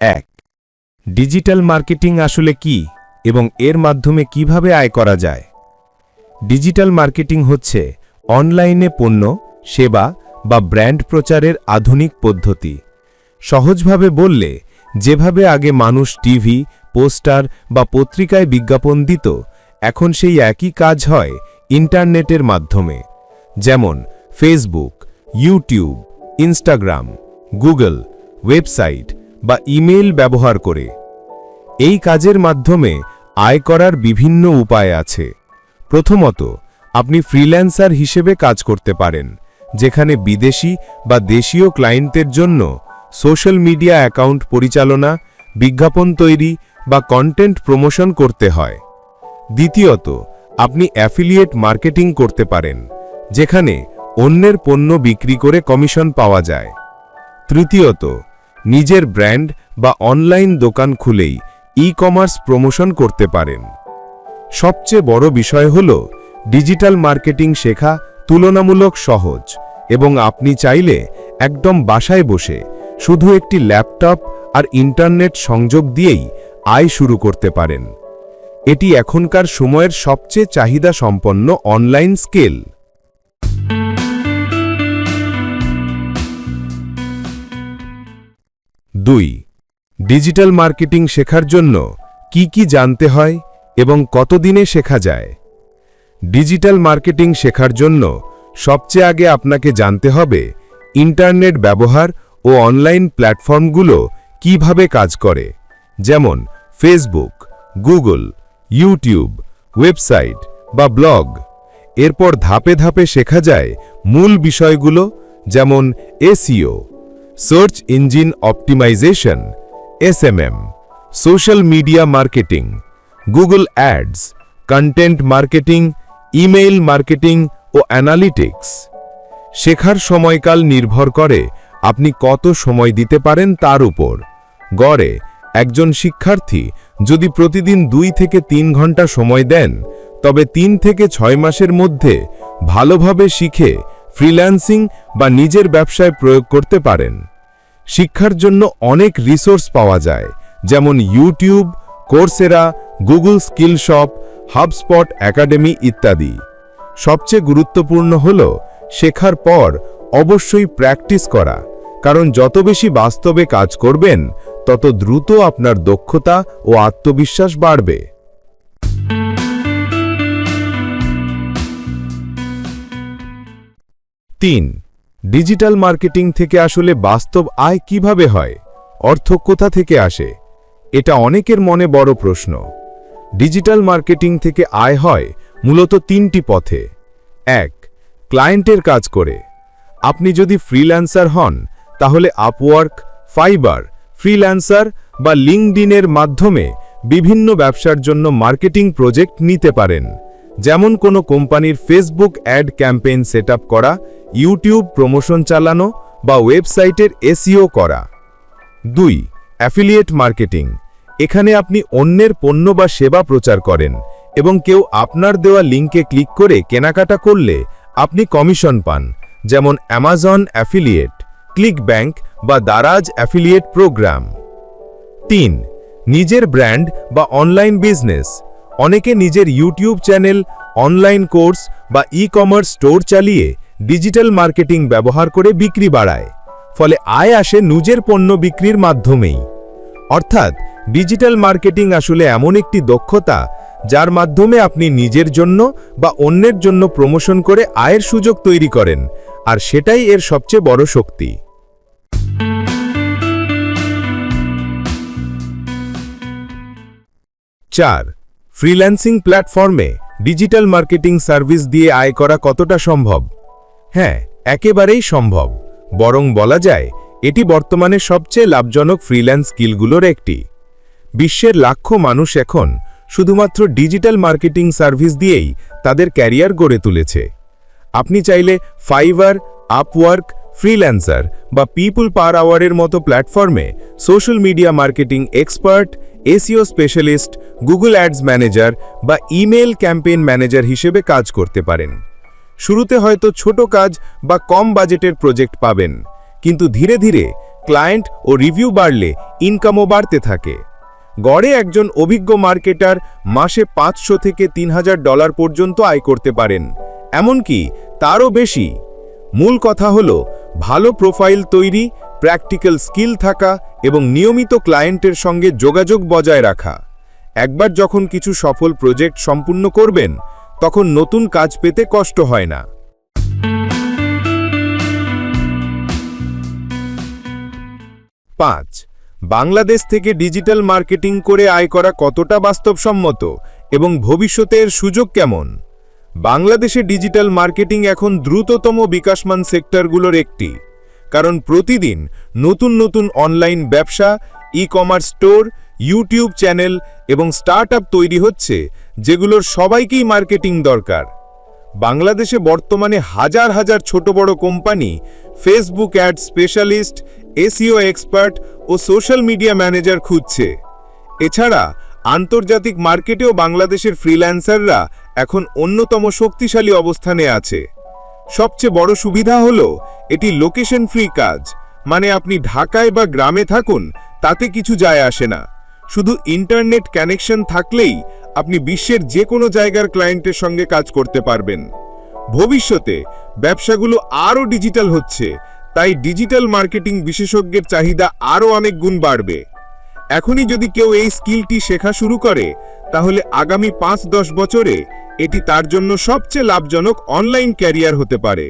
এক, digital marketing আসলে কি এবং এর মাধ্যমে কীভাবে আয় করা যায়? ডিজিটাল মার্কেটিং হচ্ছে অনলাইনে পণ্য, সেবা বা ব্র্যান্ড প্রচারের আধুনিক পদ্ধতি। সহজভাবে বললে, যেভাবে আগে মানুষ টিভি, পোস্টার বা পত্রিকায় বিজ্ঞাপন দিত, এখন সেই একই কাজ হয় ইন্টারনেটের মাধ্যমে। যেমন Facebook YouTube Instagram Google website বা ইমেল ব্যবহার করে। এই কাজের মাধ্যমে আয় করার বিভিন্ন উপায় আছে। প্রথমত, আপনি ফ্রিল্যান্সার হিসেবে কাজ করতে পারেন, যেখানে বিদেশি বা দেশীয় ক্লায়েন্টের জন্য সোশ্যাল মিডিয়া অ্যাকাউন্ট পরিচালনা, বিজ্ঞাপন তৈরি বা কন্টেন্ট প্রমোশন করতে হয়। দ্বিতীয়ত, আপনি অ্যাফিলিয়েট মার্কেটিং করতে পারেন যেখানে অন্যের পণ্য বিক্রি করে কমিশন পাওয়া যায়। তৃতীয়ত, নিজের ব্র্যান্ড বা অনলাইন দোকান খুলেই ই কমার্স প্রমোশন করতে পারেন। সবচেয়ে বড় বিষয় হল ডিজিটাল মার্কেটিং শেখা তুলনামূলক সহজ এবং আপনি চাইলে একদম বাসায় বসে শুধু একটি ল্যাপটপ আর ইন্টারনেট সংযোগ দিয়েই আয় শুরু করতে পারেন। এটি এখনকার সময়ের সবচেয়ে চাহিদা সম্পন্ন অনলাইন স্কেল দুই, ডিজিটাল মার্কেটিং শেখার জন্য কি কি জানতে হয় এবং কতদিনে শেখা যায়? ডিজিটাল মার্কেটিং শেখার জন্য সবচেয়ে আগে আপনাকে জানতে হবে ইন্টারনেট ব্যবহার ও অনলাইন প্ল্যাটফর্মগুলো কীভাবে কাজ করে। যেমন, ফেসবুক, গুগল, ইউটিউব, ওয়েবসাইট বা ব্লগ। এরপর ধাপে ধাপে শেখা যায় মূল বিষয়গুলো, যেমন SEO search engine optimization, SMM, social media marketing, Google ads, content marketing, email marketing ও অ্যানালিটিক্স। শেখার সময়কাল নির্ভর করে আপনি কত সময় দিতে পারেন তার উপর। গড়ে একজন শিক্ষার্থী যদি প্রতিদিন দুই থেকে তিন ঘণ্টা সময় দেন, তবে তিন থেকে ছয় মাসের মধ্যে ভালোভাবে শিখে ফ্রিল্যান্সিং বা নিজের ব্যবসায় প্রয়োগ করতে পারেন। শিক্ষার জন্য অনেক রিসোর্স পাওয়া যায়, যেমন YouTube Coursera Google Skillshop HubSpot academy ইত্যাদি। সবচেয়ে গুরুত্বপূর্ণ হল শেখার পর অবশ্যই প্র্যাকটিস করা, কারণ যত বেশি বাস্তবে কাজ করবেন, তত দ্রুত আপনার দক্ষতা ও আত্মবিশ্বাস বাড়বে। তিন, ডিজিটাল মার্কেটিং থেকে আসলে বাস্তব আয় কীভাবে হয়? অর্থ কোথা থেকে আসে? এটা অনেকের মনে বড় প্রশ্ন। ডিজিটাল মার্কেটিং থেকে আয় হয় মূলত তিনটি পথে। এক, ক্লায়েন্টের কাজ করে। আপনি যদি ফ্রিল্যান্সার হন, তাহলে আপওয়ার্ক ফাইবার ফ্রিল্যান্সার বা লিঙ্কডিনের মাধ্যমে বিভিন্ন ব্যবসার জন্য মার্কেটিং প্রজেক্ট নিতে পারেন। যেমন কোনো কোম্পানির ফেসবুক অ্যাড ক্যাম্পেইন সেট করা ইউটিউব প্রমোশন চালানো বা ওয়েবসাইটের এসইও করা। দুই অ্যাফিলিয়েট মার্কেটিং এখানে আপনি অন্যের পণ্য বা সেবা প্রচার করেন এবং কেউ আপনার দেওয়া লিঙ্কে ক্লিক করে কেনাকাটা করলে আপনি কমিশন পান, যেমন অ্যামাজন অ্যাফিলিয়েট ক্লিক ব্যাংক বা দারাজ অ্যাফিলিয়েট প্রোগ্রাম তিন, নিজের ব্র্যান্ড বা অনলাইন বিজনেস। অনেকে নিজের ইউটিউব চ্যানেল, অনলাইন কোর্স বা ই কমার্স স্টোর চালিয়ে ডিজিটাল মার্কেটিং ব্যবহার করে বিক্রি বাড়ায়। ফলে আয় আসে নিজের পণ্য বিক্রির মাধ্যমেই। অর্থাৎ ডিজিটাল মার্কেটিং আসলে এমন একটি দক্ষতা যার মাধ্যমে আপনি নিজের জন্য বা অন্যের জন্য প্রমোশন করে আয়ের সুযোগ তৈরি করেন, আর সেটাই এর সবচেয়ে বড় শক্তি। চার ফ্রিল্যান্সিং প্ল্যাটফর্মে ডিজিটাল মার্কেটিং সার্ভিস দিয়ে আয় করা কতটা সম্ভব? হ্যাঁ একেবারেই সম্ভব। বরং বলা যায়, এটি বর্তমানে সবচেয়ে লাভজনক ফ্রিল্যান্স স্কিলগুলোর একটি। বিশ্বের লাখো মানুষ এখন শুধুমাত্র ডিজিটাল মার্কেটিং সার্ভিস দিয়েই তাদের ক্যারিয়ার গড়ে তুলেছে। আপনি চাইলে ফাইবার, আপওয়ার্ক, ফ্রিল্যান্সার বা পিপুল পার আওয়ারের মতো প্ল্যাটফর্মে social media marketing expert SEO specialist Google ads manager বা ইমেল ক্যাম্পেইন ম্যানেজার হিসেবে কাজ করতে পারেন। শুরুতে হয়তো ছোট কাজ বা কম বাজেটের প্রজেক্ট পাবেন, কিন্তু ধীরে ধীরে ক্লায়েন্ট ও রিভিউ বাড়লে ইনকামও বাড়তে থাকে। গড়ে একজন অভিজ্ঞ মার্কেটার মাসে পাঁচশো থেকে তিন হাজার ডলার পর্যন্ত আয় করতে পারেন, এমনকি তারও বেশি। মূল কথা হল, ভালো প্রোফাইল তৈরি, প্র্যাকটিক্যাল স্কিল থাকা এবং নিয়মিত ক্লায়েন্টের সঙ্গে যোগাযোগ বজায় রাখা। একবার যখন কিছু সফল প্রজেক্ট সম্পূর্ণ করবেন, তখন নতুন কাজ পেতে কষ্ট হয় না। পাঁচ, বাংলাদেশ থেকে ডিজিটাল মার্কেটিং করে আয় করা কতটা বাস্তবসম্মত এবং ভবিষ্যতের সুযোগ কেমন? বাংলাদেশে ডিজিটাল মার্কেটিং এখন দ্রুততম বিকাশমান সেক্টরগুলোর একটি, কারণ প্রতিদিন নতুন নতুন অনলাইন ব্যবসা e commerce store YouTube channel এবং স্টার্টআপ তৈরি হচ্ছে, যেগুলোর সবাইকেই মার্কেটিং দরকার। বাংলাদেশে বর্তমানে হাজার হাজার ছোট বড় company Facebook ad specialist SEO expert ও সোশ্যাল মিডিয়া ম্যানেজার খুঁজছে। এছাড়া, আন্তর্জাতিক মার্কেটেও বাংলাদেশের ফ্রিল্যান্সাররা এখন অন্যতম শক্তিশালী অবস্থানে আছে। সবচেয়ে বড় সুবিধা হল, এটি লোকেশন ফ্রি কাজ মানে আপনি ঢাকায় বা গ্রামে থাকুন, তাতে কিছু যায় আসে না। শুধু ইন্টারনেট কানেকশন থাকলেই আপনি বিশ্বের যে কোনো জায়গার ক্লায়েন্টের সঙ্গে কাজ করতে পারবেন। ভবিষ্যতে ব্যবসাগুলো আরও ডিজিটাল হচ্ছে, তাই ডিজিটাল মার্কেটিং বিশেষজ্ঞের চাহিদা আরও অনেক গুণ বাড়বে। এখনই যদি কেউ এই স্কিলটি শেখা শুরু করে, তাহলে আগামী পাঁচ দশ বছরে এটি তার জন্য সবচেয়ে লাভজনক অনলাইন ক্যারিয়ার হতে পারে।